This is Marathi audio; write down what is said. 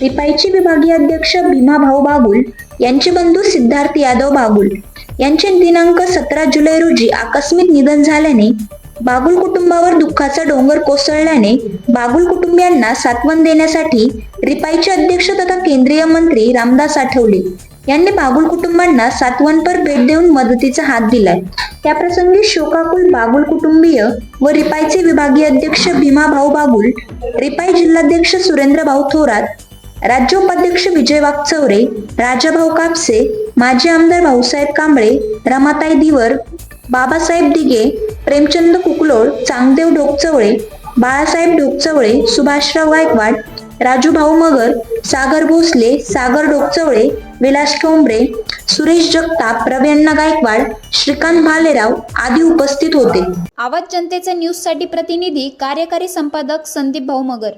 रिपाईचे विभागीय अध्यक्ष भीमा भाऊ बागुल यांचे बंधू सिद्धार्थ यादव बागुल. यांचे दिनांक सतरा जुलै रोजी आकस्मिक निधन झाल्याने बागुल कुटुंबावर दुःखाचा डोंगर कोसळल्याने बागुल कुटुंबियांना सात्वन देण्यासाठी रिपाईचे अध्यक्ष तथा केंद्रीय मंत्री रामदास आठवले. यांनी बागुल कुटुंबांना सातवनपर भेट देऊन मदतीचा हात दिलाय. त्याप्रसंगी शोकाकुल बागुल कुटुंबीय व रिपाईचे विभागीय अध्यक्ष भीमा भाऊ बागुल रिपाई जिल्हाध्यक्ष सुरेंद्र भाऊ थोरात राज्य उपाध्यक्ष विजय वागचौरे राजाभाऊ कापसे माजी आमदार भाऊसाहेब कांबळे रमाताई दिवर बाबासाहेब दिगे प्रेमचंद कुकलोळ चांगदेव ढोकचवळे बाळासाहेब ढोकचवळे सुभाषराव गायकवाड राजू भाऊ मगर सागर भोसले सागर डोकचवळे विलास ठोंबरे सुरेश जगताप रव्यण्णा गायकवाड श्रीकांत भालेराव आदी उपस्थित होते. आवाज जनतेचा न्यूजसाठी प्रतिनिधी कार्यकारी संपादक संदीप भाऊ मगर.